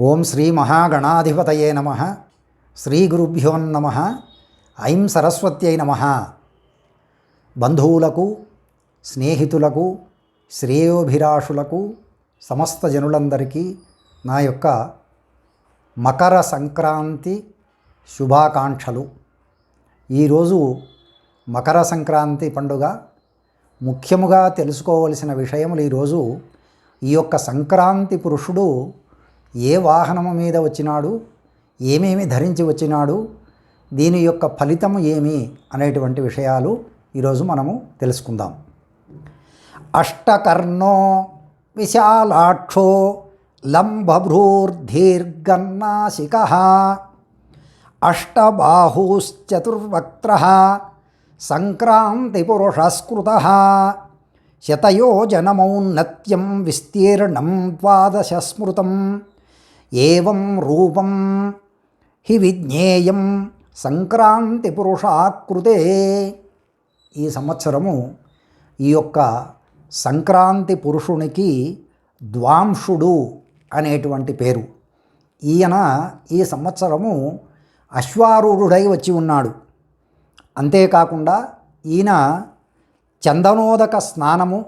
ఓం శ్రీ మహాగణాధిపతయే నమ. శ్రీ గురుభ్యోన్నమ ఐం సరస్వత్యై నమ. బంధువులకు స్నేహితులకు శ్రేయోభిలాషులకు సమస్త జనులందరికీ నా యొక్క మకర సంక్రాంతి శుభాకాంక్షలు. ఈరోజు మకర సంక్రాంతి పండుగ. ముఖ్యముగా తెలుసుకోవలసిన విషయములు ఈరోజు ఈ యొక్క సంక్రాంతి పురుషుడు ఏ వాహనము మీద వచ్చినాడు? ఏమేమి ధరించి వచ్చినాడు? దీని యొక్క ఫలితము ఏమి? అనేటువంటి విషయాలు ఈరోజు మనము తెలుసుకుందాం. అష్టకర్ణో విశాలాక్షో లంబభ్రూర్ధీర్ఘన్నాసిక అష్టబాహూశ్చతుర్వక్త్ర సంక్రాంతిపురుషస్కృత శతయోజనమౌన్నత్యం విస్తీర్ణం ద్వాదశస్మృతం ఏవం రూపం హి విజ్ఞేయం సంక్రాంతి పురుషాకృతే ఈ సంవత్సరము ఈ యొక్క సంక్రాంతి పురుషునికి ద్వాంశుడు అనేటువంటి పేరు. ఈయన ఈ సంవత్సరము అశ్వారూఢుడై వచ్చి ఉన్నాడు. అంతేకాకుండా ఈయన చందనోదక స్నానము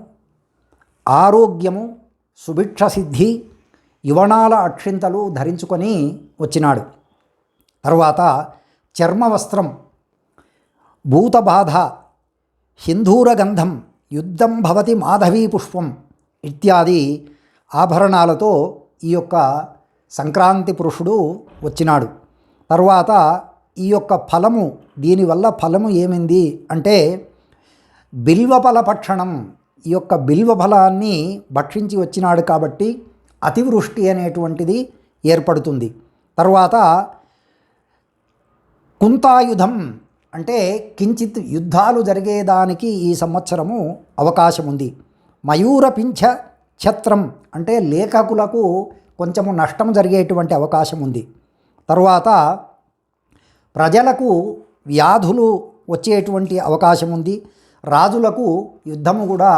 ఆరోగ్యము సుభిక్ష సిద్ధి యువనాల అక్షింతలు ధరించుకొని వచ్చినాడు. తరువాత చర్మ వస్త్రం భూతబాధ సింధూరగంధం యుద్ధం భవతి మాధవీ పుష్పం ఇత్యాది ఆభరణాలతో ఈ యొక్క సంక్రాంతి పురుషుడు వచ్చినాడు. తరువాత ఈ యొక్క ఫలము దీనివల్ల ఫలము ఏమింది అంటే బిల్వఫల భక్షణం ఈ యొక్క బిల్వ ఫలాన్ని భక్షించి వచ్చినాడు కాబట్టి అతివృష్టి అనేటువంటిది ఏర్పడుతుంది. తర్వాత కుంతాయుధం అంటే కించిత్ యుద్ధాలు జరిగేదానికి ఈ సంవత్సరము అవకాశం ఉంది మయూరపింఛ ఛత్రం అంటే లేఖకులకు కొంచెము నష్టం జరిగేటువంటి అవకాశం ఉంది తర్వాత ప్రజలకు వ్యాధులు వచ్చేటువంటి అవకాశం ఉంది రాజులకు యుద్ధము కూడా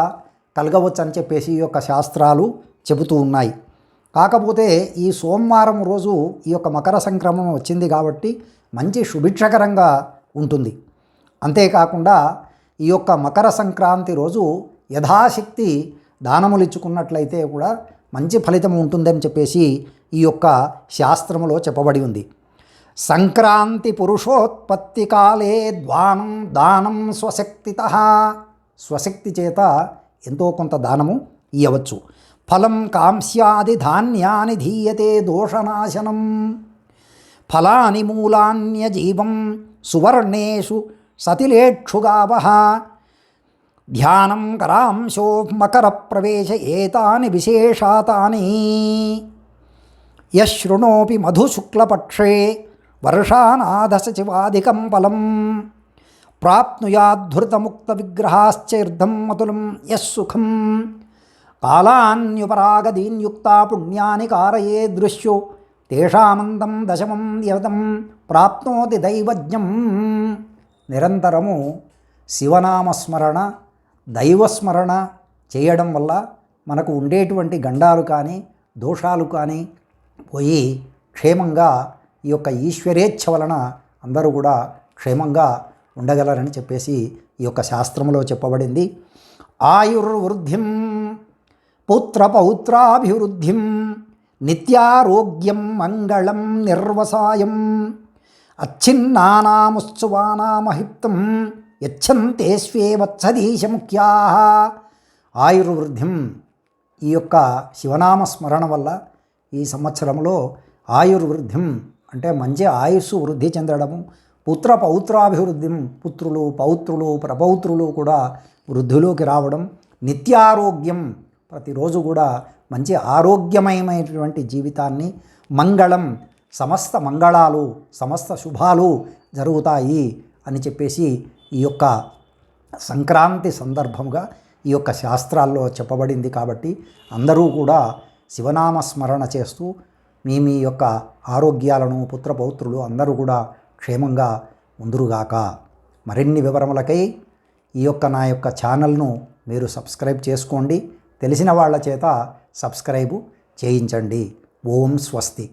కలగవచ్చు అని చెప్పేసి ఈ యొక్క శాస్త్రాలు చెబుతూ ఉన్నాయి. కాకపోతే ఈ సోమవారం రోజు ఈ యొక్క మకర సంక్రమణం వచ్చింది కాబట్టి మంచి శుభిక్షకరంగా ఉంటుంది. అంతేకాకుండా ఈ యొక్క మకర సంక్రాంతి రోజు యథాశక్తి దానములు ఇచ్చుకున్నట్లయితే కూడా మంచి ఫలితం ఉంటుందని చెప్పేసి ఈ యొక్క శాస్త్రములో చెప్పబడి ఉంది. సంక్రాంతి పురుషోత్పత్తి కాలే ద్వానం దానం స్వశక్తిత. స్వశక్తి చేత ఎంతో కొంత దానము ఇవ్వచ్చు फल कांस्यादिधान्यानि धीयते फला फलानि सुवर्णेशु सुवर्णेषु ध्यान गावः ध्यानं करांशो मकरप्रवेश एतानि विशेषातानि। यशृणोऽपि मधुशुक्लपक्षे वर्षानाधसचिवाधिकं फलम्। मुक्त अतुलं यः सुखम्। కాలాన్యుపరాగదీన్యుక్తా పుణ్యాని కారయే దృశ్యు తేషామందం దశమం యవతం ప్రాప్నోతి దైవజ్ఞం నిరంతరము శివనామస్మరణ దైవస్మరణ చేయడం వల్ల మనకు ఉండేటువంటి గండాలు కానీ దోషాలు కానీ పోయి క్షేమంగా ఈ యొక్క ఈశ్వరేచ్ఛ వలన అందరూ కూడా క్షేమంగా ఉండగలరని చెప్పేసి ఈ యొక్క శాస్త్రంలో చెప్పబడింది. ఆయుర్వృద్ధిం పుత్రపౌత్రాభివృద్ధిం నిత్యారోగ్యం మంగళం నిర్వసాయం అచ్ఛిన్నానాముత్సవానామహిప్తం యచ్చంతే స్వే ఆయుర్వృద్ధిం ఈ యొక్క శివనామ స్మరణ వల్ల ఈ సంవత్సరంలో ఆయుర్వృద్ధిం అంటే మంచి ఆయుస్సు వృద్ధి చెందడము పుత్ర పౌత్రాభివృద్ధిం పుత్రులు పౌత్రులు ప్రపౌత్రులు కూడా వృద్ధిలోకి రావడం నిత్యారోగ్యం ప్రతిరోజు కూడా మంచి ఆరోగ్యమయమైనటువంటి జీవితాన్ని మంగళం సమస్త మంగళాలు సమస్త శుభాలు జరుగుతాయి అని చెప్పేసి ఈ యొక్క సంక్రాంతి సందర్భంగా ఈ యొక్క శాస్త్రాల్లో చెప్పబడింది కాబట్టి అందరూ కూడా శివనామ స్మరణ చేస్తూ మీ మీ యొక్క ఆరోగ్యాలను పుత్రపౌత్రులు అందరూ కూడా క్షేమంగా ఉందరుగాక. మరిన్ని వివరములకై ఈ యొక్క నా యొక్క ఛానల్ను మీరు సబ్స్క్రైబ్ చేసుకోండి. తెలిసిన వాళ్ళ చేత సబ్స్క్రైబు చేయించండి. ఓం స్వస్తి.